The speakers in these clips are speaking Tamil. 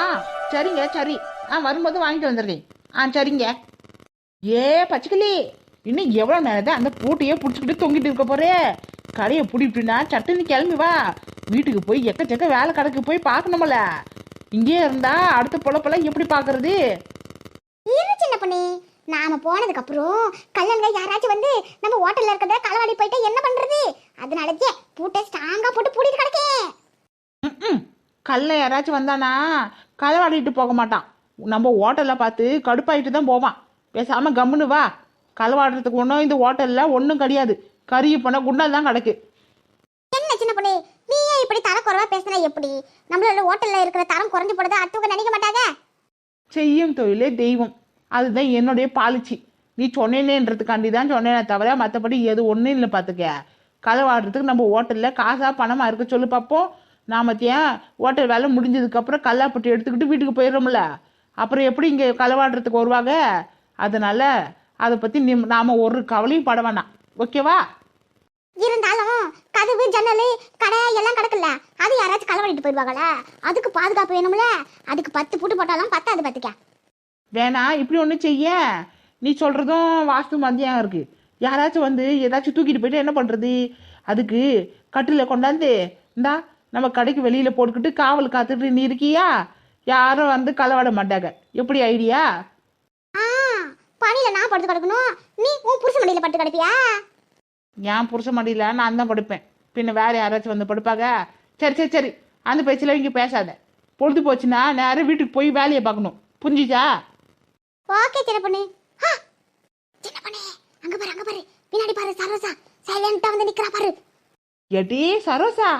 ஆ சரிங்க சரி. ஆ வரும்போது வாங்கிட்டு வந்துடுறேன். ஆ சரிங்க. ஏ பச்சைக்கிளி இன்னும் எவ்வளோ நேரம் அந்த பூட்டையே பிடிச்சிக்கிட்டு தொங்கிட்டு இருக்க போறே. கடையை பிடிப்பிட்டுனா சட்டுன்னு கிளம்பி வா. வீட்டுக்கு போய் எக்கச்சக்க வேலை கடைக்கு. போய் பார்க்கணுமல இங்கேயே இருந்தா அடுத்த பொழப்பெல்லாம் எப்படி பார்க்கறது? இரு சின்ன பொண்ணு? நாம போனதுக்கு அப்புறம் கல்யாணம் யாராச்சும் வந்து நம்ம ஹோட்டல்ல இருக்கிறத களவாடி போயிட்டா என்ன பண்றது? அதனாலதே பூட்டை ஸ்ட்ராங்கா போட்டு பூட்டிட்டு கிடக்கேன். கல்ல யாராச்சும் வந்தானா களவாடிட்டு போக மாட்டான். நம்ம ஹோட்டலில் பார்த்து கடுப்பாயிட்டு தான் போவான். பேசாம கம்முன்னு வா. களவாடுறதுக்கு ஒன்றும் இந்த ஹோட்டலில் ஒன்றும் கிடையாது. கறி பண்ண குண்டால் தான் கிடக்கு. என்ன சின்ன பொண்ணு? நீ ஏன் இப்படி தர குறைவா பேசுனா எப்படி? நம்மளோட ஹோட்டல்ல இருக்கிற தரம் குறைஞ்சு போடுறத அடுத்தவங்க நினைக்க மாட்டாங்க? செய்யும் தொழிலே தெய்வம். அதுதான் என்னுடைய பாலிச்சி நீ சொன்னேனேன்றதுக்காண்டி தான் சொன்னேனே தவிர மற்றபடி எது ஒன்றும் இல்லை பார்த்துக்க களவாடுறதுக்கு நம்ம ஹோட்டலில் காசா பணமாக இருக்க சொல்லு பார்ப்போம் நாம ஏன் ஹோட்டல் வேலை முடிஞ்சதுக்கப்புறம் கல்லாப்பட்டி எடுத்துக்கிட்டு வீட்டுக்கு போயிடுறோம்ல. அப்புறம் எப்படி இங்கே களவாடுறதுக்கு வருவாங்க? அதனால அதை பற்றி நீ நாம் ஒரு கவலையும் பட வேணாம். ஓகேவா இருந்தாலும் கதவு ஜன்னல் கடை எல்லாம் கிடக்குல்ல. அது யாராச்சும் களவாடிட்டு போயிடுவாங்களா? அதுக்கு பாதுகாப்பு வேணும்ல? அதுக்கு பத்து பூட்டு போட்டாலும் பத்தாது பாத்துக்க. வேணாம் இப்படி ஒன்றும் செய்ய. நீ சொல்கிறதும் வாஸ்து மந்தியம் இருக்குது யாராச்சும் வந்து ஏதாச்சும் தூக்கிட்டு போயிட்டு என்ன பண்ணுறது அதுக்கு கட்டில் கொண்டாந்து இந்தா நம்ம கடைக்கு வெளியில் போட்டுக்கிட்டு காவல் காத்துட்டு நீ இருக்கியா? யாரும் வந்து களவாட மாட்டாங்க. எப்படி ஐடியா? ஆ பனியில நான் படுத்து கிடக்கணும். நீ உன் புருஷ மடியில படுத்து கிடப்பியா? என் புருஷ மடியில் நான் தான் படுப்பேன். பின்ன வேற யாராச்சும் வந்து படுப்பாங்க? சரி சரி சரி. அந்த பேச்சில் இங்கே பேசாத. பொழுது போச்சுன்னா நேரம் வீட்டுக்கு போய் வேலையை பார்க்கணும். புரிஞ்சுச்சா? ஓகே சின்ன பொண்ணு சின்ன பொண்ணு அங்க பாரு அங்க பாரு. பின்னாடி பாரு சரோசா சைலண்டா வந்து நிக்கிறா பாரு. ஏடி சரோசா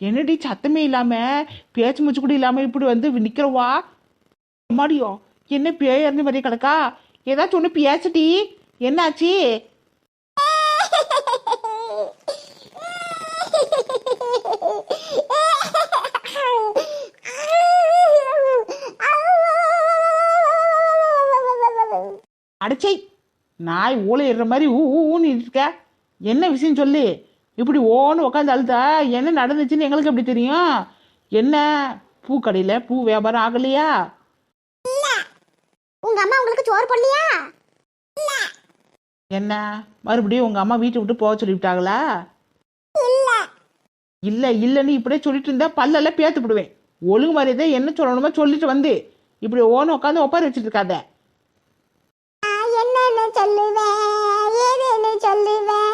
என்னடி சத்தமே இல்லாமல் பேச்சு மூச்சு கூட இல்லாமல் இப்படி வந்து நிற்கிறவா மாடியோ என்ன பேயர்னு மாதிரி கிடக்கா? ஏதாச்சும் ஒன்று பேசட்டி என்னாச்சு? அடைச்சை நாய் ஊழையிடுற மாதிரி ஊ ஊ, ஊன்னு இருக்க. என்ன விஷயம் சொல்லு? இப்படி ஓன்னு உட்காந்து அழுதா என்ன நடந்துச்சுன்னு எங்களுக்கு எப்படி தெரியும்? என்ன? பூக்கடையில் பூ வியாபாரம் ஆகலையா? உங்க அம்மா உங்களுக்கு சோறு போடலையா? என்ன? மறுபடியும் உங்க அம்மா வீட்டை விட்டு போக சொல்லிவிட்டாங்களா? இல்ல. இல்ல இல்லைன்னு இப்படியே சொல்லிட்டு இருந்தா பல்லெல்லாம் பேத்து விடுவேன் ஒழுங்கு மாதிரியே என்ன சொல்லணுமோ சொல்லிட்டு வந்து இப்படி ஓன்னு உட்காந்து ஒப்பாரி வச்சுட்டு இருக்காத. என்னன்னு சொல்லுவேன் ஏதுன்னு சொல்லுவேன்.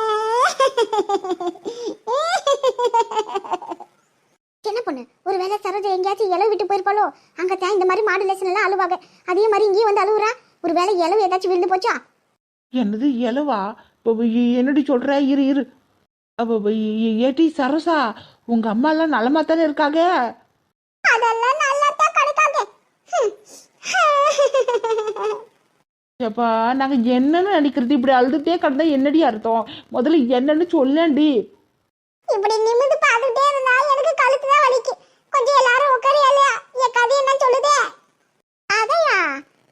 என்ன பொண்ணு? ஒருவேளை சரோஜா எங்கேயாச்சும் இளவு விட்டு போயிருப்பாளோ? அங்க தான் இந்த மாதிரி மாடுலேஷன் எல்லாம் அழுவாங்க. அதே மாதிரி இங்கேயும் வந்து அழுவுறா? ஒருவேளை இளவு ஏதாச்சும் விழுந்து போச்சா? என்னது எலவா இப்போ இ- என்னடி சொல்ற? இரு இரு. இ- ஏட்டி சரசா உங்க அம்மா எல்லாம் நலமா தானே இருக்காங்க? அதெல்லாம் நல்லா தான் கிடைக்காங்க எப்பா நாங்கள் என்னன்னு நினைக்கிறது இப்படி அழுதுட்டே கிடந்தா என்னடி அர்த்தம்? முதல்ல என்னன்னு சொல்லேன்டி. இப்படி நிமிந்து பார்த்துட்டே இருந்தா எனக்கு கழுத்து தான் வலிக்கு கொஞ்சம் எல்லாரும் உட்காரியா இல்லையா என் கதை என்ன சொல்லுதே. அதையா?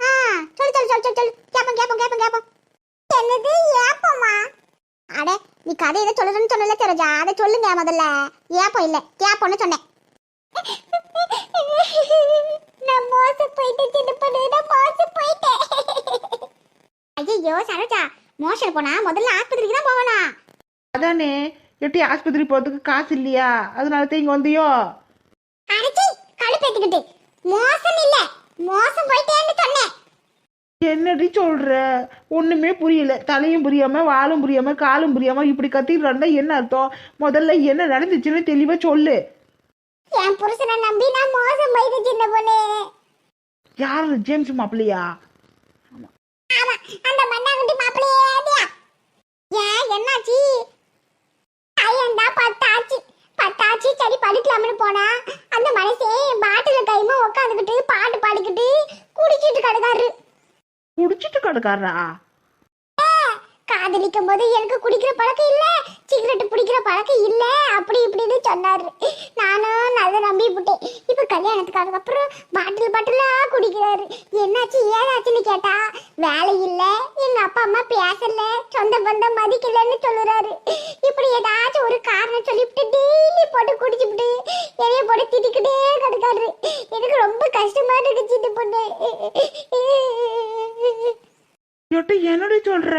ஆ சொல்லு சொல்லு சொல்லு சொல்லு கேப்போம் கேப்பம் கேப்போம் கேப்போம். என்னது ஏப்பமா? அட நீ கதை எதை சொல்லுறேன்னு சொன்னல சரோஜா அதை சொல்லுங்க முதல்ல. ஏப்போம் இல்ல கேப்போம்னு சொன்னேன். நான் மோச போயிட்டு சின்ன பண்ணு. நான் மோச போயிட்டேன். ஐயோ சரோஜா மோஷன் போனா முதல்ல ஆஸ்பத்திரிக்கு தான் போகணும். அதானே எட்டி ஆஸ்பத்திரி போறதுக்கு காசு இல்லையா? அதனால தான் இங்க வந்தியோ? அரைச்சி கழுப்பேத்துக்கிட்டு மோசம் இல்ல மோசம் போயிட்டேன்னு சொன்னேன். என்னடி சொல்ற? ஒண்ணுமே புரியல. தலையும் புரியாம வாலும் புரியாம காலும் புரியாம இப்படி கத்திட்டு இருந்தா என்ன அர்த்தம்? முதல்ல என்ன நடந்துச்சுன்னு தெளிவா சொல்லு. என் புருஷனை நம்பி நான் மோசம் போயிட்டு சின்ன பொண்ணு. யாரு ஜேம்ஸ் மாப்பிள்ளையா? அந்த மண்ணாங்குட்டி மாப்பிள்ளையே ஏன் என்னாச்சு? ஐயன்டா பத்தாச்சு பத்தாச்சு சரி படிக்கலாம்னு போனா அந்த மனசே பாட்டில கைமா உட்காந்துக்கிட்டு பாட்டு பாடிக்கிட்டு குடிச்சிட்டு கிடக்காரு. குடிச்சிட்டு கிடக்காரா காதலிக்கும் போது எனக்கு குடிக்கிற பழக்கம் இல்ல சிகரெட் பிடிக்கிற பழக்கம் இல்ல அப்படி இப்படின்னு சொன்னாரு நானும் நல்லா நம்பி விட்டேன் இப்ப கல்யாணத்துக்கு அதுக்கப்புறம் பாட்டில் பாட்டிலா குடிக்கிறாரு. என்னாச்சு ஏதாச்சுன்னு கேட்டா வேலை இல்ல எங்க அப்பா அம்மா பேசல சொந்த பந்தம் மதிக்கலன்னு சொல்லுறாரு. இப்படி ஏதாச்சும் ஒரு காரணம் சொல்லிவிட்டு டெய்லி போட்டு குடிச்சுவிட்டு என்னைய போட்டு திட்டிக்கிட்டே கிடக்காரு. எனக்கு ரொம்ப கஷ்டமா இருக்கு சின்ன பொண்ணு. என்னடி சொல்ற?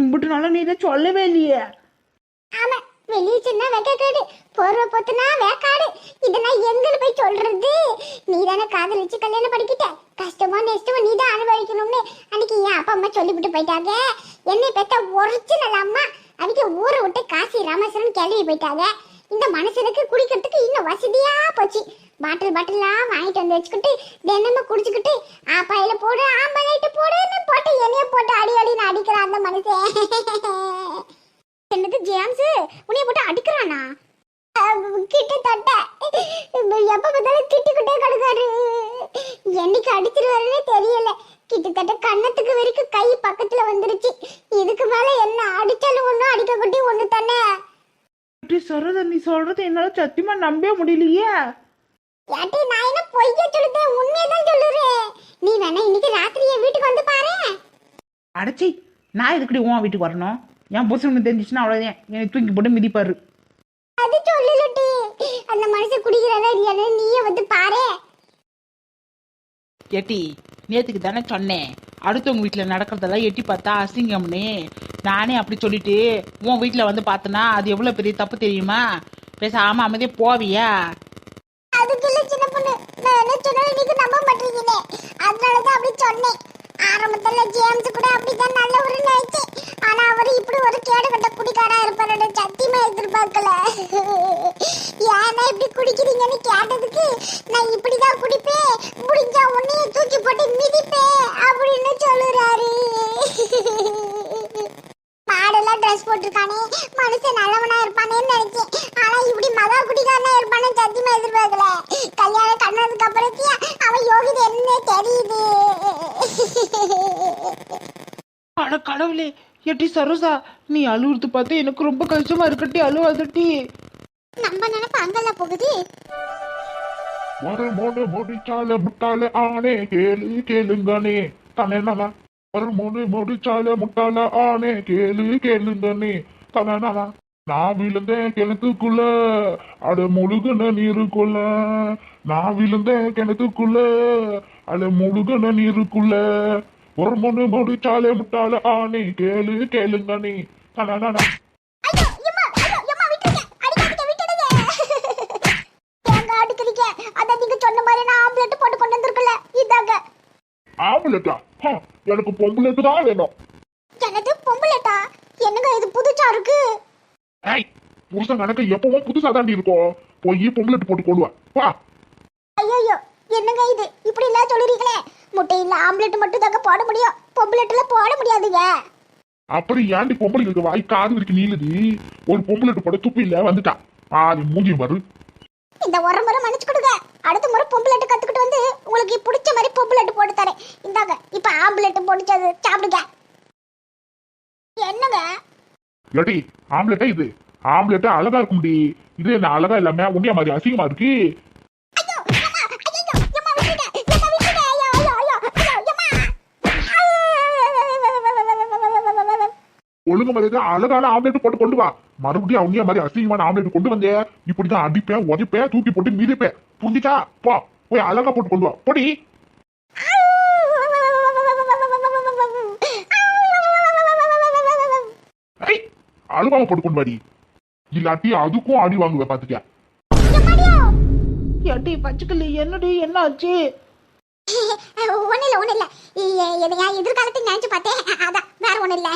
இம்புட்டு நாளா நீ இதை சொல்லவே இல்லையே. ஆமா வெளியே சின்ன வெக்கக்காடு போர்வ பொத்துனா வேக்காடு. இத நான் போய் சொல்றது. நீ தானே காதலிச்சு கல்யாணம் படிக்கிட்ட கஷ்டமோ நெஷ்டமோ நீ தான் அனுபவிக்கணும்னு அன்னைக்கு என் அப்பா அம்மா சொல்லிவிட்டு போயிட்டாங்க. என்னை பெத்த ஒரிஜினல் அம்மா. அன்னைக்கு ஊரை விட்டு காசி ராமேஸ்வரன் கிளம்பி போயிட்டாங்க. இந்த மனுஷனுக்கு குடிக்கிறதுக்கு இன்னும் வசதியா போச்சு. பாட்டில் பாட்டிலாம் வாங்கிட்டு வந்து வச்சுக்கிட்டு தினமும் குடிச்சுக்கிட்டு ஆப்பாயில போடு ஆம்பளைட்டு போடுன்னு போட்டு என்னைய போட்டு அடி அடின்னு அடிக்கிறான் அந்த மனுஷன் என்னது ஜேம்ஸ் உன்னைய போட்டு அடிக்கிறானா கிட்டத்தட்ட எப்ப பார்த்தாலும் திட்டிக்கிட்டே கிடக்காரு என்னைக்கு அடிச்சிருவாருன்னே தெரியல. கிட்டத்தட்ட கன்னத்துக்கு வரைக்கும் கை பக்கத்துல வந்துருச்சு. இதுக்கு மேல என்ன அடிச்சாலும் ஒண்ணும் அடிக்க குட்டி ஒண்ணு தானே? எட்டி சரோதா நீ சொல்றது என்னால சத்தியமா நம்பவே முடியலையே. ஏட்டி நான் என்ன பொய்ய சொல்லுதேன் உண்மையதான் சொல்லுறேன் நீ வேணா இன்னைக்கு ராத்திரி என் வீட்டுக்கு வந்து பாரு அடைச்சி நான் எதுக்கடி உன் வீட்டுக்கு வரணும்? என் புருஷனுக்கு தெரிஞ்சிச்சுன்னா அவ்வளோதான் என்னை தூக்கி போட்டு மிதிப்பாரு. அது சொல்லலட்டி. அந்த மனுஷன் குடிக்கிறாரா இல்லையான்னு நீயே வந்து பாரு. எட்டி நேத்துக்கு தானே சொன்னேன். அடுத்தவங்க வீட்டில் நடக்கிறதெல்லாம் எட்டி பார்த்தா அசிங்கம்னு. நானே அப்படி சொல்லிட்டு உன் வீட்டில் வந்து பார்த்தனா அது எவ்வளோ பெரிய தப்பு தெரியுமா? பேசாம அமைதியே போவியா அதுக்கு இல்ல சின்ன பொண்ணு நான் என்ன சொன்னாலும் நீங்க நம்ப மாட்டீங்களே அதனாலதான் அப்படி சொன்னேன் ஆரம்பத்துல ஜேம்ஸ் கூட அப்படிதான் நல்ல ஒரு நினைச்சேன் ஆனா அவர் இப்படி ஒரு கேடு கட்ட குடிக்காரா இருப்பாரு சத்தியமா எதிர்பார்க்கல ஏன்னா இப்படி குடிக்கிறீங்கன்னு கேட்டதுக்கு நான் இப்படிதான் குடிப்பேன் முடிஞ்சா உன்னையும் தூக்கி போட்டு மிதிப்பேன் அப்படின்னு சொல்லுறாரு மாடெல்லாம் ட்ரெஸ் போட்டிருக்கானே மனுஷன் நல்லவனா இருப்பானேன்னு நினைச்சேன் ஆனா இப்படி மகா குடிக்காரனா இருப்பானே சத்தியமா எதிர்பார்க்கல. கல்யாணம் கண்ணதுக்கு அப்புறத்தியா அவன் யோகிது என்ன தெரியுது. அட கடவுளே எட்டி சரோசா நீ அழுவுறது பார்த்து எனக்கு ரொம்ப கஷ்டமா இருக்கட்டி அழுவாதட்டி நம்ம நினைப்பு அங்கெல்லாம் போகுது. ஒரு மூணு முடிச்சால முட்டால ஆனே கேளு கேளுங்கனே. தனனா ஒரு மூணு முடிச்சால முட்டால ஆனே கேளு கேளுங்கனே. தனனா நான் விழுந்தேன் கிணத்துக்குள்ள. அட முழுகுன நீருக்குள்ள. நான் விழுந்தேன் கிணத்துக்குள்ள. அட முழுகுன நீருக்குள்ள. ஒரு மூணு முடிச்சால முட்டால ஆனே கேளு இதாங்க. ஆம்பளட்டா எனக்கு பொம்பளைக்கு தான் வேணும். எனது பொம்பளட்டா என்னங்க இது புதுச்சா இருக்கு? ஏய் புருஷன் கணக்கு எப்பவும் புதுசா தாண்டி இருக்கும் போய் பொம்பளை போட்டு கொண்டு வா. ஐயோ என்னங்க இது? இப்படி எல்லாம் சொல்லுறீங்களே. முட்டையில ஆம்லெட் மட்டும் தாங்க போட முடியும். பொம்பளெட்ல போட முடியாதுங்க. அப்புறம் ஏன்டி பொம்பளை இருக்கு? வாய் காது இருக்கு நீளுது. ஒரு பொம்பளை போட துப்பி இல்ல வந்துட்டா. ஆதி மூஞ்சி வரு. இந்த ஒரு முறை மன்னிச்சு கொடுங்க. அடுத்த முறை பொம்பளெட் கத்துக்கிட்டு வந்து உங்களுக்கு பிடிச்ச மாதிரி பொம்பளெட் போட்டு தரேன். இந்தாங்க இப்ப ஆம்லெட் போட்டுச்சது சாப்பிடுங்க. என்னங்க? ஏடி ஆம்லெட்டா இது? ஆம்லெட்டா அழகா இருக்கும்டி இது என்ன அழகா இல்லாம உன்னிய மாதிரி அசிங்கமா இருக்கு. ஒழுங்கு மாதிரி அழகான ஆம்லெட் போட்டு கொண்டு வா. மறுபடியும் உன்னிய மாதிரி அசிங்கமான ஆம்லெட் கொண்டு வந்தே. இப்படிதான் அடிப்பேன் உதைப்பேன் தூக்கி போட்டு மிதிப்பேன். புரிஞ்சுச்சா? போ போய் அழகா போட்டு கொண்டு வா. போடி. அழுவாம போட்டு கொண்டு வாடி. இல்லாட்டி அதுக்கும் அடி வாங்குவேன் பாத்துக்க எட்டி பச்சைக்கிளி என்னடி என்ன ஆச்சு ஒண்ணு இல்ல ஒண்ணு இல்ல எதையா எதிர்காலத்தை நினைச்சு பார்த்தேன். அதான் வேற ஒண்ணு இல்ல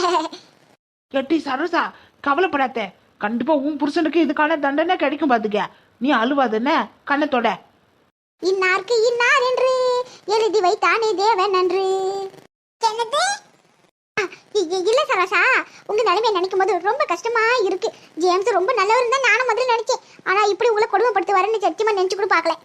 எட்டி சரோசா கவலைப்படாத. கண்டிப்பா உன் புருஷனுக்கு இதுக்கான தண்டனை கிடைக்கும் பாத்துக்க நீ அழுவாதஎன்ன கண்ணத்தோட இன்னார்க்கு இன்னார் என்று எழுதி வைத்தானே தேவன் என்று என்னது? இல்ல சரோசா உங்க நிலைமையை நினைக்கும் போது ரொம்ப கஷ்டமா இருக்கு. ஜேம்ஸ் ரொம்ப நல்லவர் தான் நானும் முதல்ல நினைச்சேன். ஆனா இப்படி உங்களை கொடுமைப்படுத்துவாருன்னு சத்தியமா நினைச்சு கூட பார்க்கல.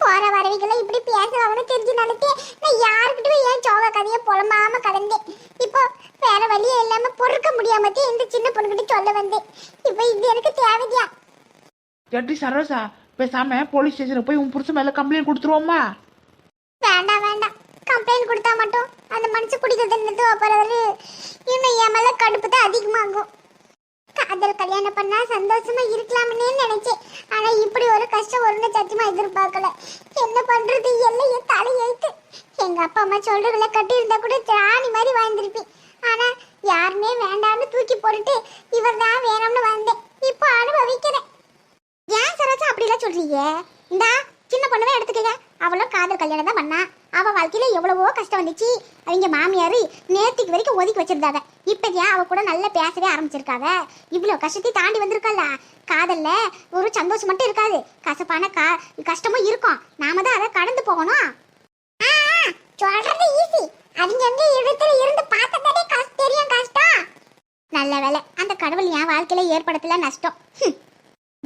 போற வரவிகளை இப்படி பேசுவாங்கன்னு தெரிஞ்சு நினைச்சு நான் யாருக்கிட்டயும் ஏன் சோக கதையை புலம்பாம கடந்தேன் இப்போ வேற வழியே இல்லாம பொறுக்க முடியாமத்தே இந்த சின்ன பொண்ணுகிட்ட சொல்ல வந்தேன். இப்போ இது எனக்கு தேவையா? ஏட்டி சரோசா பேசாம போலீஸ் ஸ்டேஷனுக்கு போய் உன் புருஷன் மேல கம்ப்ளைண்ட் கொடுத்துருவோமா? வேண்டாம் வேண்டாம். கம்ப்ளைண்ட் கொடுத்தா மட்டும் அந்த மனுஷன் குடிக்கிறது நிறுத்து அப்புறம் இன்னும் என் மேல கடுப்பு தான் அதிகமாகும். காதல் கல்யாணம் பண்ணா சந்தோஷமா இருக்கலாம்னே நினைச்சேன். ஆனா இப்படி ஒரு கஷ்டம் ஒருங்க சத்தியமா எதிர்பார்க்கல. என்ன பண்றது? எல்லாம் என் தலையெழுத்து எங்க அப்பா அம்மா சொல்றதுல கட்டி இருந்தா கூட ராணி மாதிரி வாழ்ந்திருப்பேன். ஆனா யாருமே வேண்டாம்னு தூக்கி போட்டுட்டு இவர் தான் வேணும்னு வந்தேன். இப்போ அனுபவிக்கிறேன். ஏன் சரோஜா அப்படிலாம் சொல்றீங்க? இந்தா சின்ன பொண்ணுவே எடுத்துக்கங்க. அவளும் காதல் கல்யாணம் தான் பண்ணா. அவ வாழ்க்கையில எவ்வளவோ கஷ்டம் வந்துச்சு. அவங்க மாமியாரு நேத்துக்கு வரைக்கும் ஒதுக்கி வச்சிருந்தாங்க. இப்ப அவ கூட நல்லா பேசவே ஆரம்பிச்சிருக்காங்க இவ்வளவு கஷ்டத்தை தாண்டி வந்திருக்கல்ல. காதல்ல ஒரு சந்தோஷம் மட்டும் இருக்காது. கசப்பான கா கஷ்டமும் இருக்கும். நாம தான் அதை கடந்து போகணும். ஆ, ஆ, சொல்றது ஈஸி அவங்க எங்க இடத்துல இருந்து பார்த்ததே தெரியும் கஷ்டம். நல்ல வேலை அந்த கடவுள் என் வாழ்க்கையில ஏற்படுத்தல நஷ்டம்.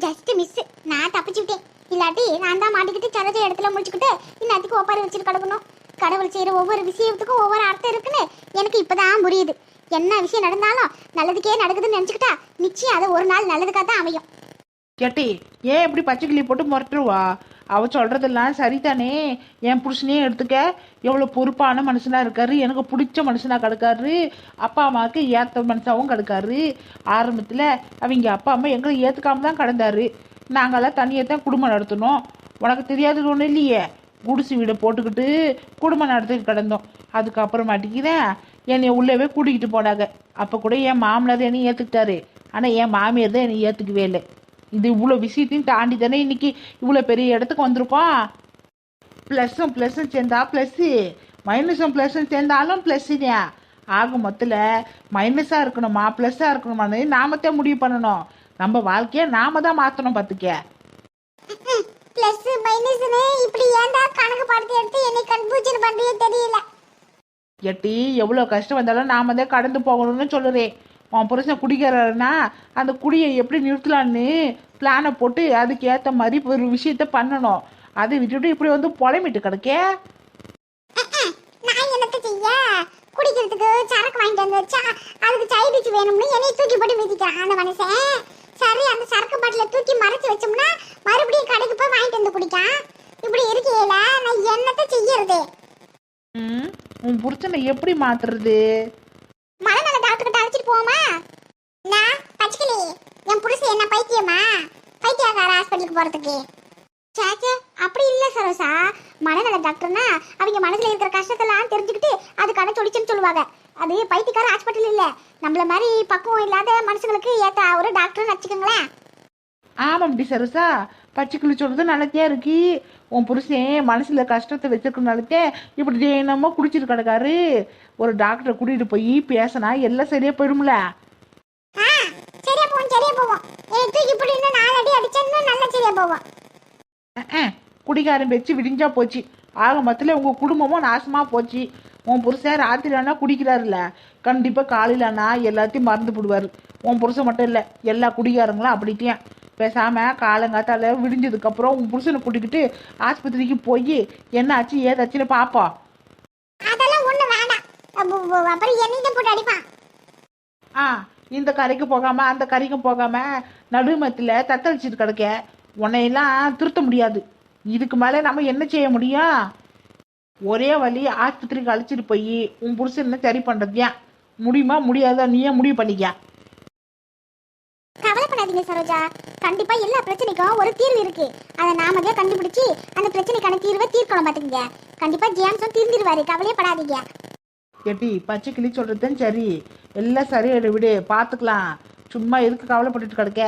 ஜஸ்ட் மிஸ் நான் தப்பிச்சுட்டேன் இல்லாட்டி நான் தான் மாட்டிக்கிட்டு சரஜ இடத்துல முடிச்சுக்கிட்டு இன்னத்துக்கு ஒப்பாரி வச்சுட்டு கிடக்கணும். கடவுள் செய்கிற ஒவ்வொரு விஷயத்துக்கும் ஒவ்வொரு அர்த்தம் இருக்குன்னு எனக்கு இப்போதான் புரியுது. என்ன விஷயம் நடந்தாலும் நல்லதுக்கே நடக்குதுன்னு நினச்சிக்கிட்டா நிச்சயம் அது ஒரு நாள் நல்லதுக்காக தான் அமையும். கேட்டி ஏன் இப்படி பச்சை கிளி போட்டு முரட்டுருவா அவ சொல்றதெல்லாம் சரிதானே? என் புருஷனையும் எடுத்துக்க. எவ்வளோ பொறுப்பான மனுஷனா இருக்காரு. எனக்கு பிடிச்ச மனுஷனா கிடக்காரு. அப்பா அம்மாவுக்கு ஏற்ற மனுஷாவும் கிடக்காரு. ஆரம்பத்தில் அவங்க அப்பா அம்மா எங்களை ஏற்றுக்காம தான் கிடந்தாரு. நாங்களாம் தனியாக தான் குடும்பம் நடத்தணும் உனக்கு தெரியாதது ஒன்றும் இல்லையே. குடிசை வீடை போட்டுக்கிட்டு குடும்பம் நடத்திட்டு கிடந்தோம். அதுக்கப்புறமாட்டிக்கு தான் என்னை உள்ளவே கூட்டிக்கிட்டு போனாங்க. அப்போ கூட என் மாமனார் என்னை ஏற்றுக்கிட்டாரு ஆனால் என் மாமியார் தான் என்னை ஏற்றுக்கவே இல்லை. இது இவ்வளோ விஷயத்தையும் தாண்டி தானே இன்னைக்கு இவ்வளோ பெரிய இடத்துக்கு வந்திருக்கோம். ப்ளஸ்ஸும் ப்ளஸ்ஸும் சேர்ந்தா ப்ளஸ்ஸு மைனஸும் ப்ளஸ்ஸும் சேர்ந்தாலும் ப்ளஸ்ஸு ஆகும் ஆக மொத்தத்தில் மைனஸாக இருக்கணுமா ப்ளஸ்ஸாக இருக்கணுமான்னு நாம தான் முடிவு பண்ணணும். நம்ம வாழ்க்கையை நாம தான் மாற்றணும் பார்த்துக்க பிளஸ் மைனஸ்னு இப்படி ஏன்டா கணக்கு படுத்தி எடுத்து என்னை கன்ஃபியூஷன் பண்றீங்க தெரியல. எட்டி எவ்வளோ கஷ்டம் வந்தாலும் நாம தான் கடந்து போகணும்னு சொல்லுறேன் உன் புருஷன் குடிக்கிறாருன்னா அந்த குடியை எப்படி நிறுத்தலான்னு பிளானை போட்டு அதுக்கு ஏற்ற மாதிரி ஒரு விஷயத்த பண்ணணும். அதை விட்டுட்டு இப்படி வந்து புலம்பிட்டு கிடக்கே? நான் என்னத்த செய்ய? குடிக்கிறதுக்கு சரக்கு வாங்கிட்டு வந்து அதுக்கு சைடிச்சு வேணும்னு என்னை தூக்கி போட்டு மிதிக்கிறான் அந்த மனுஷன். சரி அந்த சரக்கு பாட்டில தூக்கி மறைச்சு வச்சோம்னா மறுபடியும் கடைக்கு போய் வாங்கிட்டு வந்து குடிக்கான் இப்படி இருக்கையில நான் என்னத்த செய்யறது? ம் உன் புருஷனை எப்படி மாத்துறது? மனநல டாக்டர் கிட்ட அழைச்சிட்டு போவோமா? நான் பச்சைக்கிளி என் புருஷன் என்ன பைத்தியமா? பைத்தியக்கார ஹாஸ்பிட்டலுக்கு போறதுக்கு. சேச்சே அப்படி இல்ல சரோசா. மனநல டாக்டர்னா அவங்க மனசுல இருக்கிற கஷ்டத்தெல்லாம் தெரிஞ்சுக்கிட்டு அதுக்கான சொல்லிச்சுன்னு சொல்லுவாங்க. அது பைத்தியக்கார ஹாஸ்பிட்டல் இல்ல. நம்மள மாதிரி பக்குவம் இல்லாத மனுஷங்களுக்கு ஏத்த ஒரு டாக்டர்னு வச்சுக்கோங்களேன். ஆமாம்டி சரோசா. பச்சைக்கிளி சொல்றது நல்லதே இருக்கு. உன் புருஷன் மனசுல கஷ்டத்தை வச்சிருக்கனாலத்தே இப்படி தினமும் குடிச்சிட்டு கிடக்காரு ஒரு டாக்டரை கூட்டிட்டு போய் பேசினா எல்லாம் சரியா போயிடும்ல. ஆ சரியா போவோம் சரியா போவோம். இப்படி இன்னும் நாலு அடி அடிச்சா இன்னும் நல்லா சரியா போவோம். குடிகாரன் வச்சு விடிஞ்சா போச்சு. ஆக மொத்தத்தில் உங்கள் குடும்பமும் நாசமாக போச்சு. உன் புருஷன் ராத்திரி ஆனால் குடிக்கிறாருல்ல. கண்டிப்பாக காலையில் ஆனால் எல்லாத்தையும் மறந்து போடுவார். உன் புருஷன் மட்டும் இல்லை எல்லா குடிகாரங்களும் அப்படித்தான். பேசாமல் காலங்காத்தால விடிஞ்சதுக்கப்புறம் உன் புருஷனை கூட்டிக்கிட்டு ஆஸ்பத்திரிக்கு போய் என்ன ஆச்சு ஏதாச்சுன்னு பார்ப்போம் ஆ இந்த கரைக்கு போகாமல் அந்த கரைக்கும் போகாமல் நடுமத்தில் தத்தளிச்சிட்டு கிடக்க. உன்னையெல்லாம் திருத்த முடியாது. இதுக்கு மேலே நம்ம என்ன செய்ய முடியும் ஒரே வழி ஆஸ்பத்திரிக்கு அழைச்சிட்டு போய் உன் புருஷனை சரி பண்ணுறதுயா முடியுமா? முடியாதா? நீயே முடிவு பண்ணிக்க கவலைப்படாதீங்க சரோஜா. கண்டிப்பா எல்லா பிரச்சனைக்கும் ஒரு தீர்வு இருக்கு. அதை நாம தான் கண்டுபிடிச்சு அந்த பிரச்சனைக்கான தீர்வை தீர்க்கணும் பாத்துக்கங்க. கண்டிப்பா ஜேம்ஸும் தீர்ந்துருவாரு. கவலையப்படாதீங்க. எட்டி பச்சை கிளி சொல்கிறதும் சரி. எல்லாம் சரியாயிடு விடு. பார்த்துக்கலாம் சும்மா எதுக்கு கவலைப்பட்டுட்டு கிடக்க?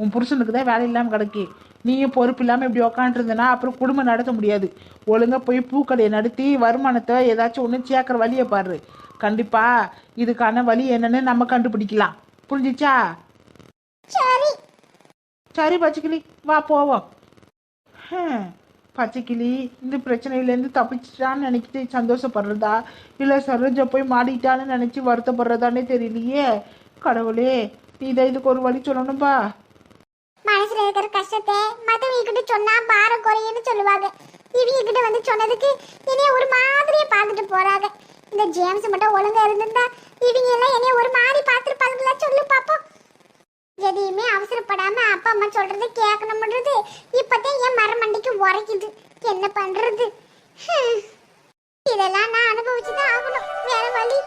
உன் புருஷனுக்கு தான் வேலை இல்லாமல் கிடக்கு. நீயும் பொறுப்பு இல்லாமல் இப்படி உக்காந்துருந்தனா அப்புறம் குடும்பம் நடத்த முடியாது. ஒழுங்கா போய் பூக்கடையை நடத்தி வருமானத்தை ஏதாச்சும் ஒன்று சேர்க்குற வழியை பாரு. கண்டிப்பாக இதுக்கான வழி என்னன்னு நம்ம கண்டுபிடிக்கலாம். புரிஞ்சிச்சா? சரி. சரி பச்சைக்கிளி வா போவோம். பச்சைக்கிளி இந்த பிரச்சனையிலேருந்து தப்பிச்சிட்டான்னு நினைக்கிட்டு சந்தோஷப்படுறதா? இல்லை சரோஜா போய் மாடிட்டான்னு நினச்சி வருத்தப்படுறதானே தெரியலையே. கடவுளே நீ இதை இதுக்கு ஒரு வழி சொல்லணும்பா. மனசுல இருக்கிற கஷ்டத்தை மத்தவங்க கிட்ட சொன்னா பாரம் குறையுன்னு சொல்லுவாங்க. இவங்க கிட்ட வந்து சொன்னதுக்கு என்னைய ஒரு மாதிரியே பார்த்துட்டு போறாங்க. இந்த ஜேம்ஸ் மட்டும் ஒழுங்கா இருந்திருந்தா இவங்க எல்லாம் என்னைய ஒரு மாதிரி பார்த்துருப்பாங்களா சொல்லு பாப்போம். எதையுமே அவசரப்படாம அப்பா அம்மா சொல்றதை கேட்கணும்ன்றது இப்பதான் என் மரமண்டிக்கு உரைக்குது. என்ன பண்றது? ஹம். இதெல்லாம் நான் அனுபவிச்சுதான் ஆகணும். வேற வழி